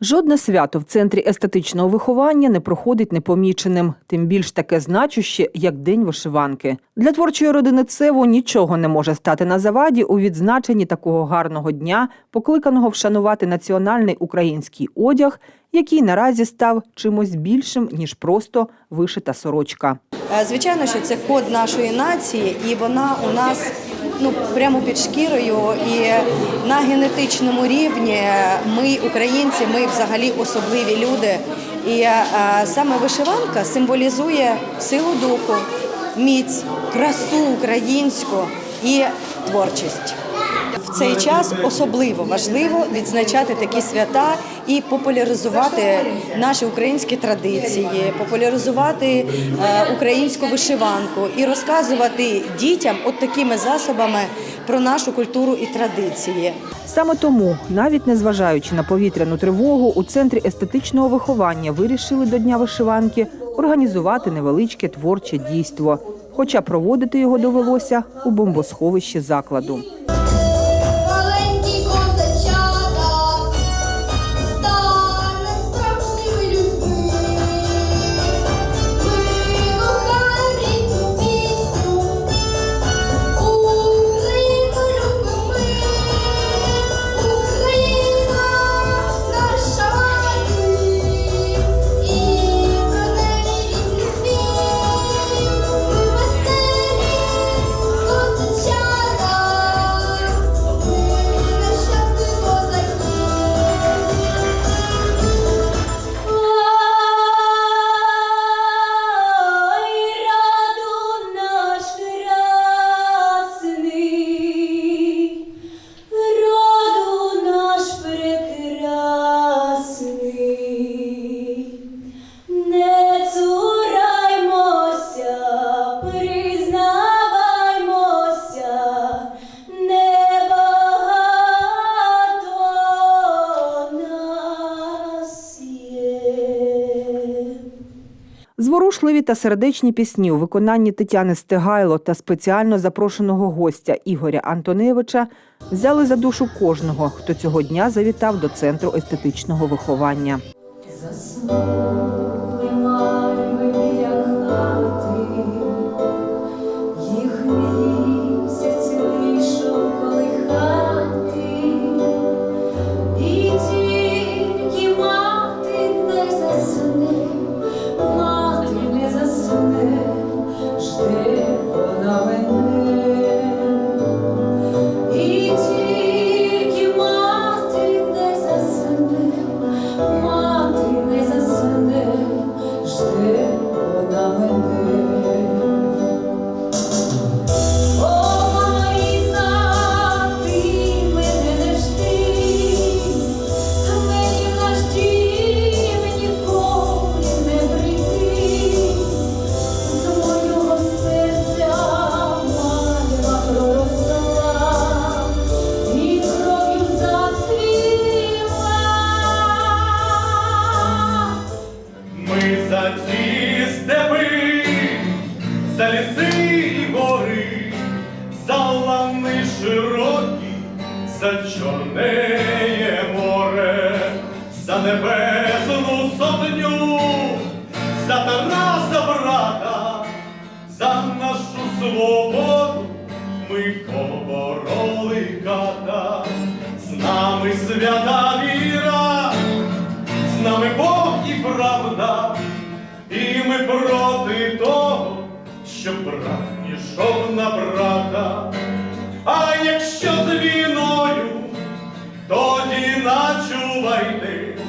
Жодне свято в центрі естетичного виховання не проходить непоміченим, тим більш таке значуще, як День вишиванки. Для творчої родини Цеву нічого не може стати на заваді у відзначенні такого гарного дня, покликаного вшанувати національний український одяг, який наразі став чимось більшим ніж просто вишита сорочка. Е, Звичайно, що це код нашої нації, і вона у нас ну прямо під шкірою. І на генетичному рівні ми, українці, ми взагалі особливі люди. І е, саме вишиванка символізує силу духу, міць, красу українську і творчість. В цей час особливо важливо відзначати такі свята і популяризувати наші українські традиції, популяризувати е, українську вишиванку і розказувати дітям от такими засобами про нашу культуру і традиції. Саме тому, навіть незважаючи на повітряну тривогу, у центрі естетичного виховання вирішили до Дня вишиванки організувати невеличке творче дійство. Хоча проводити його довелося у бомбосховищі закладу. Зворушливі та сердечні пісні у виконанні Тетяни Стегайло та спеціально запрошеного гостя Ігоря Антоневича взяли за душу кожного, хто цього дня завітав до центру естетичного виховання. За чорнеє море, за небесну сотню, за Тараса брата, за нашу свободу ми побороли ката, з нами свята віра з нами Бог і правда, і ми проти того, щоб брат пішов на брата. А якщо начувайтесь,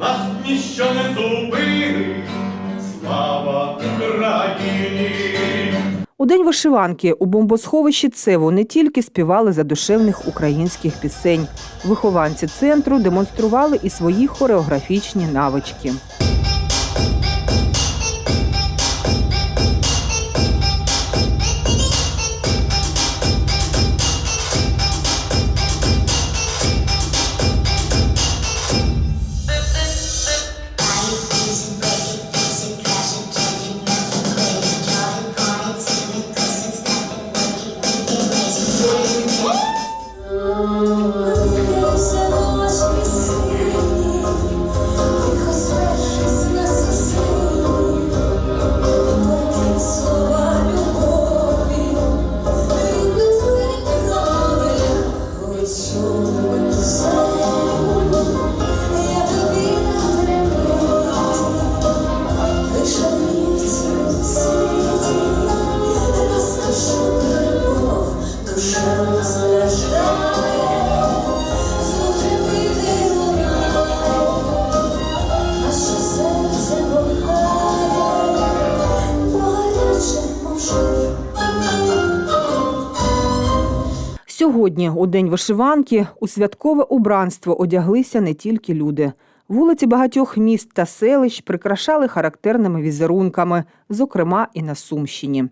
нас ніщо не зупинить, слава Україні! У день вишиванки у бомбосховищі Цеву не тільки співали задушевних українських пісень. Вихованці центру демонстрували і свої хореографічні навички. Сьогодні, у день вишиванки, у святкове убранство одяглися не тільки люди. Вулиці багатьох міст та селищ прикрашали характерними візерунками, зокрема і на Сумщині.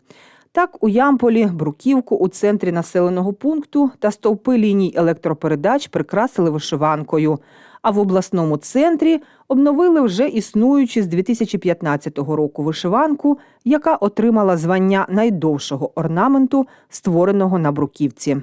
Так, у Ямполі бруківку у центрі населеного пункту та стовпи ліній електропередач прикрасили вишиванкою. А в обласному центрі обновили вже існуючу з 2015 року вишиванку, яка отримала звання найдовшого орнаменту, створеного на бруківці.